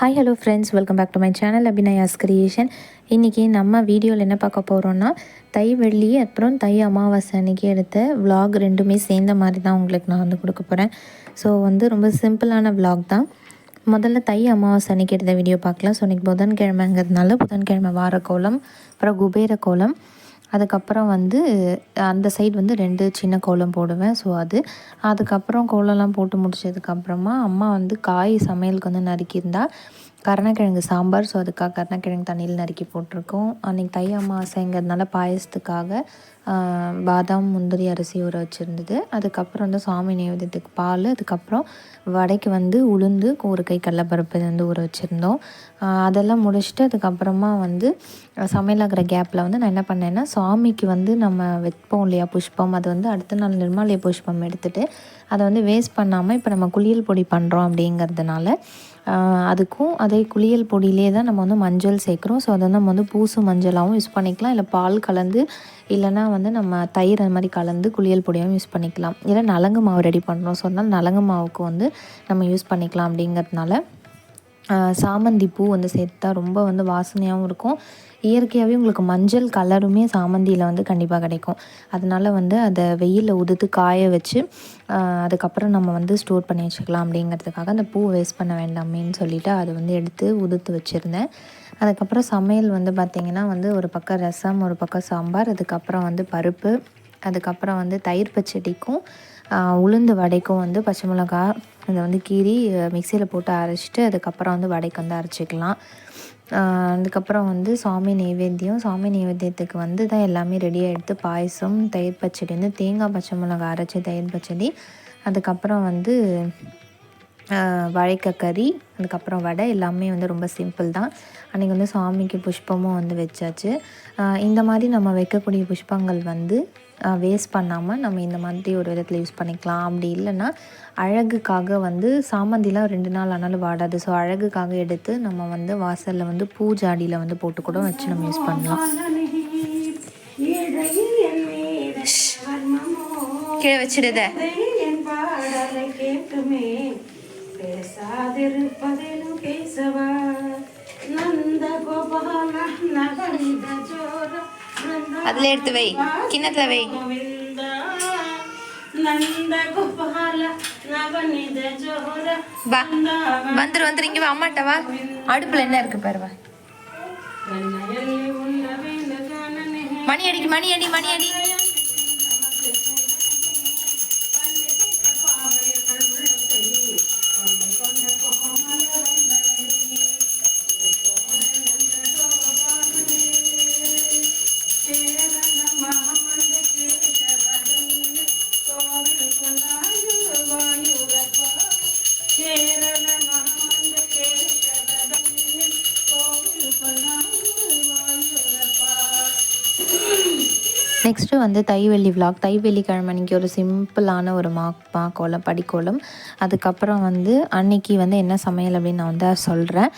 Hi hello friends welcome back to my channel Abhinaya's creation இன்றைக்கி நம்ம வீடியோவில் என்ன பார்க்க போகிறோன்னா தை வெள்ளி அப்புறம் தை அமாவாசை அன்றைக்கி எடுத்த விலாக் ரெண்டுமே சேர்ந்த மாதிரி தான் உங்களுக்கு நான் வந்து கொடுக்க போகிறேன் ஸோ வந்து ரொம்ப சிம்பிளான விலாக் தான். முதல்ல தை அமாவாசை அன்றைக்கி எடுத்த வீடியோ பார்க்கலாம். ஸோ இன்றைக்கி புதன்கிழமைங்கிறதுனால புதன்கிழமை வார கோலம் அப்புறம் குபேர கோலம் அதுக்கப்புறம் வந்து அந்த சைடு வந்து ரெண்டு சின்ன கோலம் போடுவேன். ஸோ அது அதுக்கப்புறம் கோலம்லாம் போட்டு முடிச்சதுக்கப்புறமா அம்மா வந்து காய் சமையலுக்கு வந்து நறுக்கியிருந்தா கருணக்கிழங்கு சாம்பார் ஸோ அதுக்காக கருணக்கிழங்கு தண்ணியில் நறுக்கி போட்டிருக்கோம். அன்றைக்கி தை அமாவாசைங்கிறதுனால பாயசத்துக்காக பாதாம் முந்திரி அரிசி ஊற வச்சுருந்தது. அதுக்கப்புறம் வந்து சாமி நைவேத்தியத்துக்கு பால் அதுக்கப்புறம் வடைக்கு வந்து உளுந்து ஒரு கை கடலப்பருப்பு வந்து ஊற வச்சுருந்தோம். அதெல்லாம் முடிச்சுட்டு அதுக்கப்புறமா வந்து சமையலாகிற கேப்பில் வந்து நான் என்ன பண்ணேன்னா சாமிக்கு வந்து நம்ம வைப்போம் இல்லையா புஷ்பம் அது வந்து அடுத்த நாள் நிர்மாலய புஷ்பம் எடுத்துகிட்டு அதை வந்து வேஸ்ட் பண்ணாமல் இப்போ நம்ம குளியல் பொடி பண்ணுறோம் அப்படிங்கிறதுனால அதுக்கும் அதே குளியல் பொடியிலே தான் நம்ம வந்து மஞ்சள் சேர்க்குறோம். ஸோ அதை வந்து நம்ம வந்து பூசு மஞ்சளாகவும் யூஸ் பண்ணிக்கலாம். இல்லை பால் கலந்து இல்லைனா வந்து நம்ம தயிர் அந்த மாதிரி கலந்து குளியல் பொடியாகவும் யூஸ் பண்ணிக்கலாம். இல்லை நலங்கு மாவு ரெடி பண்ணுறோம் ஸோ அதனால் நலங்கு மாவுக்கு வந்து நம்ம யூஸ் பண்ணிக்கலாம் அப்படிங்கிறதுனால. சாமந்தி பூ வந்து சேர்த்தா ரொம்ப வந்து வாசனையாகவும் இருக்கும். இயற்கையாகவே உங்களுக்கு மஞ்சள் கலருமே சாமந்தியில் வந்து கண்டிப்பாக கிடைக்கும். அதனால வந்து அதை வெயிலில் உதுத்து காய வச்சு அதுக்கப்புறம் நம்ம வந்து ஸ்டோர் பண்ணி வச்சுக்கலாம் அப்படிங்கிறதுக்காக அந்த பூ வேஸ்ட் பண்ண வேண்டாமேன்னு சொல்லிட்டு அதை வந்து எடுத்து உதுத்து வச்சுருந்தேன். அதுக்கப்புறம் சமையல் வந்து பார்த்திங்கன்னா வந்து ஒரு பக்கம் ரசம் ஒரு பக்கம் சாம்பார் அதுக்கப்புறம் வந்து பருப்பு அதுக்கப்புறம் வந்து தயிர் பச்சடிக்கும் உளுந்து வடைக்கும் வந்து பச்சை மிளகா அதை வந்து கீறி மிக்சியில் போட்டு அரைச்சிட்டு அதுக்கப்புறம் வந்து வடைக்கு வந்து அரைச்சிக்கலாம். அதுக்கப்புறம் வந்து சாமி நெய்வேத்தியம் சாமி நெய்வேத்தியத்துக்கு வந்து தான் எல்லாமே ரெடியாக எடுத்து பாயசம் தயிர் பச்சடி வந்து தேங்காய் பச்சை மிளகா அரைச்சி தயிர் பச்சடி. அதுக்கப்புறம் வந்து வழைக்கறி கறி அதுக்கப்புறம் வடை எல்லாமே வந்து ரொம்ப சிம்பிள் தான். அன்றைக்கி வந்து சாமிக்கு புஷ்பமும் வந்து வச்சாச்சு. இந்த மாதிரி நம்ம வைக்கக்கூடிய புஷ்பங்கள் வந்து வேஸ்ட் பண்ணாமல் நம்ம இந்த மாதிரி ஒரு விதத்தில் யூஸ் பண்ணிக்கலாம். அப்படி இல்லைன்னா அழகுக்காக வந்து சாமந்திலாம் ரெண்டு நாள் ஆனாலும் வாடாது. ஸோ அழகுக்காக எடுத்து நம்ம வந்து வாசலில் வந்து பூஜாடியில் வந்து போட்டு கூட வச்சு நம்ம யூஸ் பண்ணலாம். கீழே வச்சிடுத. பேசாதிருப்பதிலும் பேசவா நந்த கோபால நகரித ஜோர. அதில் எடுத்து வை. கிண்ணத்தில் வை. வா. வந்துரு வந்துரு இங்கே வா அம்மாட்ட வா. அடுப்பில் என்ன இருக்கு பாரு வா. மணி அடிக்கு மணி அடி மணி அடி. நெக்ஸ்ட்டு வந்து தைவெள்ளி vlog. தை வெள்ளிக்கிழமை அன்றைக்கி ஒரு சிம்பிளான ஒரு மா மா கோலம் படிக்கோலம் அதுக்கப்புறம் வந்து அன்னைக்கு வந்து என்ன சமையல் அப்படின்னு நான் வந்து சொல்கிறேன்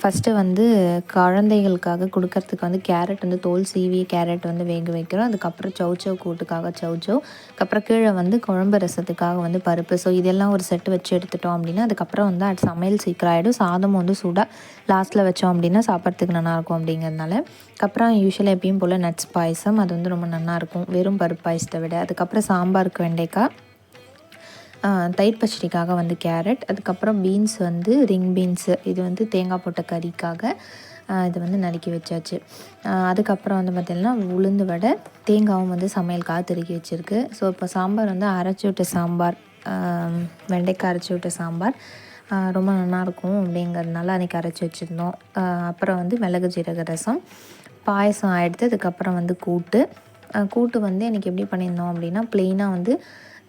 ஃபஸ்ட்டு வந்து குழந்தைகளுக்காக கொடுக்கறதுக்கு வந்து கேரட் வந்து தோல் சீவி கேரட் வந்து வேக வைக்கிறோம். அதுக்கப்புறம் சௌச்சௌ கூட்டுக்காக சௌச்சௌ அதுக்கப்புறம் கீழே வந்து குழம்பு ரசத்துக்காக வந்து பருப்பு. ஸோ இதெல்லாம் ஒரு செட்டு வச்சு எடுத்துட்டோம் அப்படின்னா அதுக்கப்புறம் வந்து அது சமையல் சீக்கிரம் ஆகிடும் சாதம் வந்து சூடாக லாஸ்ட்டில் வச்சோம் அப்படின்னா சாப்பிட்றதுக்கு நல்லாயிருக்கும் அப்படிங்கிறதுனால. அதுக்கப்புறம் யூஸ்வலாக எப்பயும் போல் நட்ஸ் பாயசம். அது வந்து ரொம்ப நல்லாயிருக்கும் வெறும் பருப்பு பாயசத்தை விட. அதுக்கப்புறம் சாம்பாருக்கு வெண்டைக்காய். தயிர் பச்சடிக்காக வந்து கேரட் அதுக்கப்புறம் பீன்ஸ் வந்து ரிங் பீன்ஸு இது வந்து தேங்காய் போட்ட கறிக்காக இது வந்து நறுக்கி வச்சாச்சு. அதுக்கப்புறம் வந்து பார்த்திங்கன்னா உளுந்து வடை தேங்காவும் வந்து சமையலுக்காக திருக்கி வச்சுருக்கு. ஸோ இப்போ சாம்பார் வந்து அரைச்சி விட்ட சாம்பார் வெண்டைக்காய் அரைச்சி விட்ட சாம்பார் ரொம்ப நல்லாயிருக்கும் அப்படிங்கிறதுனால அன்றைக்கி அரைச்சி வச்சுருந்தோம். அப்புறம் வந்து மிளகு ஜீரக ரசம் பாயசம் ஆகிடுது அதுக்கப்புறம் வந்து கூட்டு. கூட்டு வந்து எனக்கு எப்படி பண்ணியிருந்தோம் அப்படின்னா ப்ளெயினாக வந்து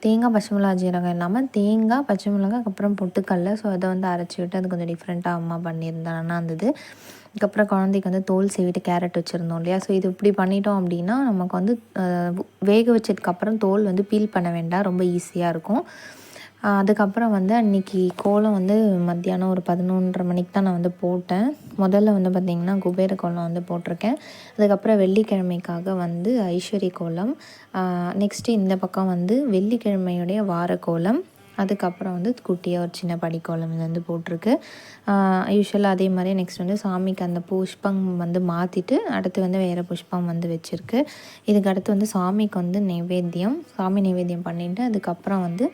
தேங்காய் பச்சை மிளகா ஜீரகம் இல்லாமல் தேங்காய் பச்சை மிளகாய் அப்புறம் பொட்டுக்கடல. ஸோ அதை வந்து அரைச்சி விட்டு அது கொஞ்சம் டிஃப்ரெண்ட்டாக அம்மா பண்ணியிருந்தா இருந்தது. அதுக்கப்புறம் குழந்தைக்கு வந்து தோல் சீவிட்டு கேரட் வச்சுருந்தோம் இல்லையா? ஸோ இது இப்படி பண்ணிட்டோம் அப்படின்னா நமக்கு வந்து வேக வச்சதுக்கப்புறம் தோல் வந்து பீல் பண்ண வேண்டாம். ரொம்ப ஈஸியாக இருக்கும். அதுக்கப்புறம் வந்து அன்றைக்கி கோலம் வந்து மத்தியானம் ஒரு பதினொன்றரை மணிக்கு தான் நான் வந்து போட்டேன். முதல்ல வந்து பார்த்திங்கன்னா குபேர கோலம் வந்து போட்டிருக்கேன். அதுக்கப்புறம் வெள்ளிக்கிழமைக்காக வந்து ஐஸ்வரி கோலம். நெக்ஸ்ட்டு இந்த பக்கம் வந்து வெள்ளிக்கிழமையுடைய வார கோலம். அதுக்கப்புறம் வந்து குட்டியாக ஒரு சின்ன படிக்கோலம் இது வந்து போட்டிருக்கு. யூஸ்வலாக அதே மாதிரி நெக்ஸ்ட் வந்து சாமிக்கு அந்த புஷ்பம் வந்து மாற்றிட்டு அடுத்து வந்து வேறு புஷ்பம் வந்து வச்சுருக்கு. இதுக்கு அடுத்து வந்து சாமிக்கு வந்து நைவேத்தியம் சாமி நைவேத்தியம் பண்ணிவிட்டு அதுக்கப்புறம் வந்து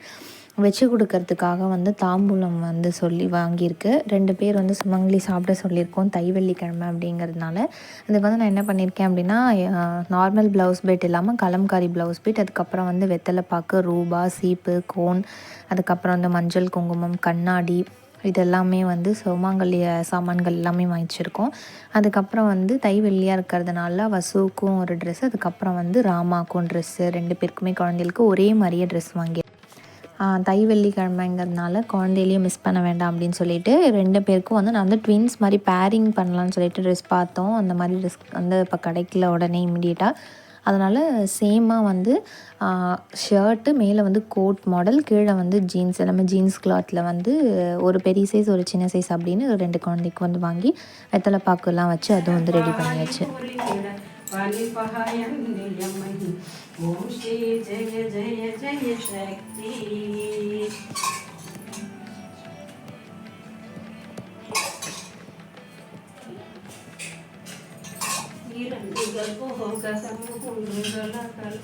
வச்சு கொடுக்கறதுக்காக வந்து தாம்பூலம் வந்து சொல்லி வாங்கியிருக்கு. ரெண்டு பேர் வந்து சுமங்கலி சாப்பிட சொல்லியிருக்கோம் தை வெள்ளிக்கிழமை அப்படிங்கிறதுனால. அதுக்கு வந்து நான் என்ன பண்ணியிருக்கேன் அப்படின்னா நார்மல் ப்ளவுஸ் பீட் இல்லாமல் கலம்காரி ப்ளவுஸ் பீட் அதுக்கப்புறம் வந்து வெத்தலைப்பாக்கு ரூபா சீப்பு கோன் அதுக்கப்புறம் வந்து மஞ்சள் குங்குமம் கண்ணாடி இதெல்லாமே வந்து சோமாங்கல்ய சாமான்கள் எல்லாமே வாங்கிச்சிருக்கோம். அதுக்கப்புறம் வந்து தை வெள்ளியாக இருக்கிறதுனால வசுவுக்கும் ஒரு ட்ரெஸ் அதுக்கப்புறம் வந்து ராமாக்கும் ட்ரெஸ்ஸு ரெண்டு பேருக்குமே குழந்தைகளுக்கு ஒரே மாதிரியே ட்ரெஸ் வாங்கி தை வெள்ளிக்கிழமைங்கிறதுனால குழந்தையிலையும் மிஸ் பண்ண வேண்டாம் அப்படின்னு சொல்லிட்டு ரெண்டு பேருக்கும் வந்து நான் வந்து ட்வின்ஸ் மாதிரி பேரிங் பண்ணலான்னு சொல்லிட்டு ட்ரெஸ் பார்த்தோம். அந்த மாதிரி ட்ரெஸ் வந்து இப்போ கிடைக்கல உடனே இம்மிடியேட்டாக அதனால் சேமாக வந்து ஷர்ட்டு மேலே வந்து கோட் மாடல் கீழே வந்து ஜீன்ஸ் எல்லாமே ஜீன்ஸ் கிளாத்தில் வந்து ஒரு பெரிய சைஸ் ஒரு சின்ன சைஸ் அப்படின்னு ரெண்டு குழந்தைக்கு வந்து வாங்கி வெத்தலை பாக்குலாம் வச்சு அதுவும் வந்து ரெடி பண்ணியாச்சு. பலிபகாயம்மை ஓம் ஸ்ரீ ஜெய ஜெய ஜெய சக்தி இரண்டுகள் போக சமகுண்டுகளகள்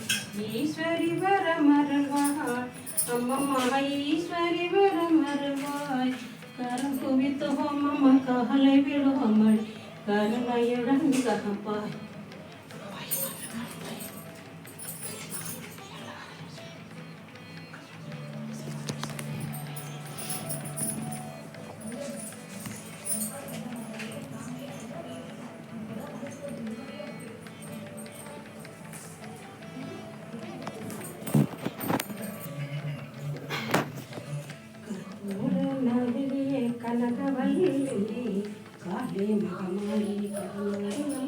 ஈஸ்வரி வரமருள்வாய் அம்மம்மா ஈஸ்வரி வரமருள்வாய் கரம் குவித்து ஹோமம் கவலை விடுவமள் கருணையுடன் ககப்பாய் కనకవల్లి కాళీ మగమాయి కరుణాయ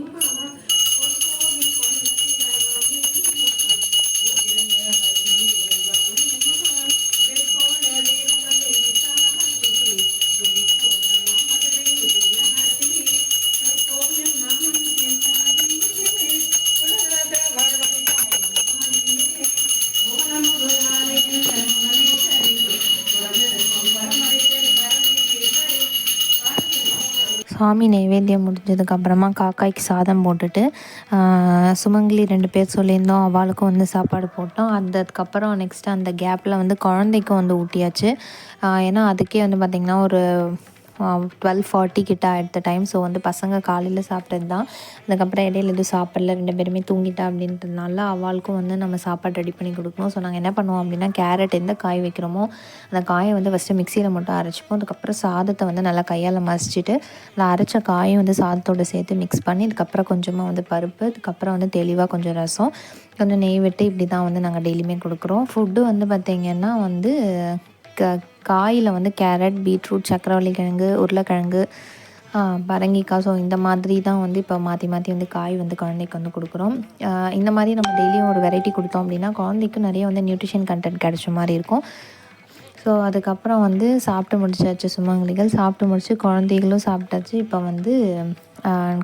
சாமி நைவேத்தியம் முடிஞ்சதுக்கப்புறமா காக்காய்க்கு சாதம் போட்டுட்டு சுமங்கிலி சுமங்கலி ரெண்டு பேர் சொல்லியிருந்தோம் அவளுக்கும் வந்து சாப்பாடு போட்டோம். அதுக்கப்புறம் நெக்ஸ்ட்டு அந்த கேப்பில் வந்து குழந்தைக்கும் வந்து ஊட்டியாச்சு. ஏன்னா அதுக்கே வந்து பார்த்திங்கன்னா ஒரு டுவெல் ஃபார்ட்டி கிட்ட அடுத்த டைம் ஸோ வந்து பசங்க காலையில் சாப்பிட்டது தான் அதுக்கப்புறம் இடையில எதுவும் சாப்பிடல. ரெண்டு பேருமே தூங்கிட்டா அப்படின்றதுனால அவளுக்கும் வந்து நம்ம சாப்பாடு ரெடி பண்ணி கொடுக்கணும். ஸோ நாங்கள் என்ன பண்ணுவோம் அப்படின்னா கேரட் எந்த காய் வைக்கிறோமோ அந்த காயை வந்து ஃபஸ்ட்டு மிக்சியில் மட்டும் அரைச்சிப்போம். அதுக்கப்புறம் சாதத்தை வந்து நல்லா கையால் மசிச்சுட்டு அதில் அரைச்ச காயும் வந்து சாதத்தோடு சேர்த்து மிக்ஸ் பண்ணி அதுக்கப்புறம் கொஞ்சமாக வந்து பருப்பு அதுக்கப்புறம் வந்து தெளிவாக கொஞ்சம் ரசம் கொஞ்சம் நெய் விட்டு இப்படி தான் வந்து நாங்கள் டெய்லியுமே கொடுக்குறோம். ஃபுட்டு வந்து பார்த்திங்கன்னா வந்து க காயில் வந்து கேரட் பீட்ரூட் சக்கரவள்ளி கிழங்கு உருளைக்கிழங்கு பரங்கிக்காய். ஸோ இந்த மாதிரி தான் வந்து இப்போ மாற்றி மாற்றி வந்து காய் வந்து குழந்தைக்கு வந்து கொடுக்குறோம். இந்த மாதிரி நம்ம டெய்லியும் ஒரு வெரைட்டி கொடுத்தோம் அப்படின்னா குழந்தைக்கு நிறைய வந்து நியூட்ரிஷன் கண்டென்ட் கிடைச்ச மாதிரி இருக்கும். ஸோ அதுக்கப்புறம் வந்து சாப்பிட்டு முடிச்சாச்சு சுமங்கலிகள். சாப்பிட்டு முடிச்சு குழந்தைகளும் சாப்பிட்டாச்சு. இப்போ வந்து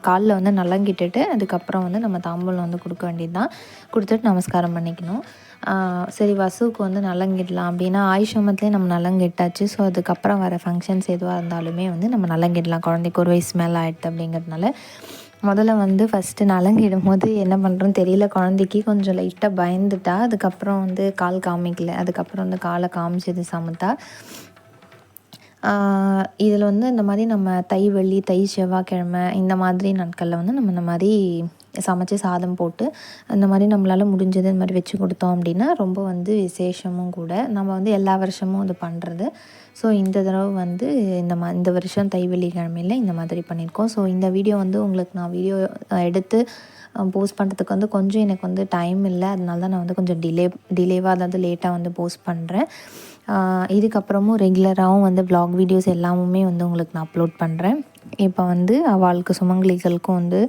காலில் வந்து நலங்கிட்டுட்டு அதுக்கப்புறம் வந்து நம்ம தாம்பூலம் வந்து கொடுக்க வேண்டியது தான் கொடுத்துட்டு நமஸ்காரம் பண்ணிக்கணும். சரி வசுவுக்கு வந்து நலங்கிடலாம் அப்படின்னா ஆயுஷமத்துலேயே நம்ம நலங்கிட்டாச்சு. ஸோ அதுக்கப்புறம் வர ஃபங்க்ஷன்ஸ் எதுவாக இருந்தாலுமே வந்து நம்ம நலங்கிடலாம். குழந்தைக்கு ஒரு வயசு மேலே ஆகிடுது அப்படிங்கிறதுனால முதல்ல வந்து ஃபஸ்ட்டு நலங்கிடும் போது என்ன பண்ணுறோன்னு தெரியல. குழந்தைக்கு கொஞ்சம் லைட்டாக பயந்துட்டா அதுக்கப்புறம் வந்து கால் காமிக்கல. அதுக்கப்புறம் வந்து காலை காமிச்சது சமத்தா இதில் வந்து இந்த மாதிரி நம்ம தை வெள்ளி தை செவ்வாய்க்கிழமை இந்த மாதிரி நாட்களில் வந்து நம்ம இந்த மாதிரி சமைச்சு சாதம் போட்டு அந்த மாதிரி நம்மளால் முடிஞ்சது இந்த மாதிரி வச்சு கொடுத்தோம் அப்படின்னா ரொம்ப வந்து விசேஷமும் கூட. நம்ம வந்து எல்லா வருஷமும் அது பண்ணுறது ஸோ இந்த தடவை வந்து இந்த மா இந்த வருஷம் தை வெள்ளிக்கிழமையில் இந்த மாதிரி பண்ணியிருக்கோம் ஸோ இந்த வீடியோ வந்து உங்களுக்கு நான் வீடியோ எடுத்து போஸ்ட் பண்ணுறதுக்கு வந்து கொஞ்சம் எனக்கு வந்து டைம் இல்லை. அதனால தான் நான் வந்து கொஞ்சம் டிலே டிலேவாக அதாவது லேட்டாக வந்து போஸ்ட் பண்ணுறேன் இதுக்கப்புறமும் ரெகுலராகவும் வந்து ப்ளாக் வீடியோஸ் எல்லாமுமே வந்து உங்களுக்கு நான் அப்லோட் பண்ணுறேன் இப்போ வந்து அவளுக்கு சுமங்கலிகளுக்கும் வந்து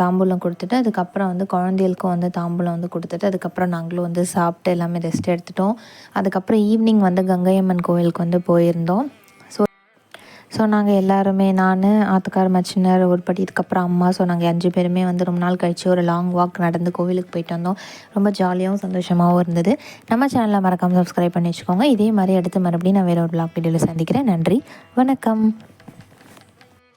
தாம்பூலம் கொடுத்துட்டு அதுக்கப்புறம் வந்து குழந்தைகளுக்கும் வந்து தாம்பூலம் வந்து கொடுத்துட்டு அதுக்கப்புறம் நாங்களும் வந்து சாப்பிட்டு எல்லாமே ரெஸ்ட் எடுத்துட்டோம். அதுக்கப்புறம் ஈவினிங் வந்து கங்கையம்மன் கோவிலுக்கு வந்து போயிருந்தோம். ஸோ நாங்கள் எல்லாருமே நான் ஆத்துக்கார மச்சினர் ஒரு படி இதுக்கப்புறம் அம்மா ஸோ நாங்கள் அஞ்சு பேருமே வந்து ரொம்ப நாள் கழித்து ஒரு லாங் வாக் நடந்து கோவிலுக்கு போயிட்டு வந்தோம். ரொம்ப ஜாலியாகவும் சந்தோஷமாகவும் இருந்தது. நம்ம சேனலை மறக்காமல் சப்ஸ்கிரைப் பண்ணி வச்சுக்கோங்க. இதே மாதிரி அடுத்து மறுபடியும் நான் வேறு ஒரு பிளாக் வீடியோவில் சந்திக்கிறேன். நன்றி வணக்கம்.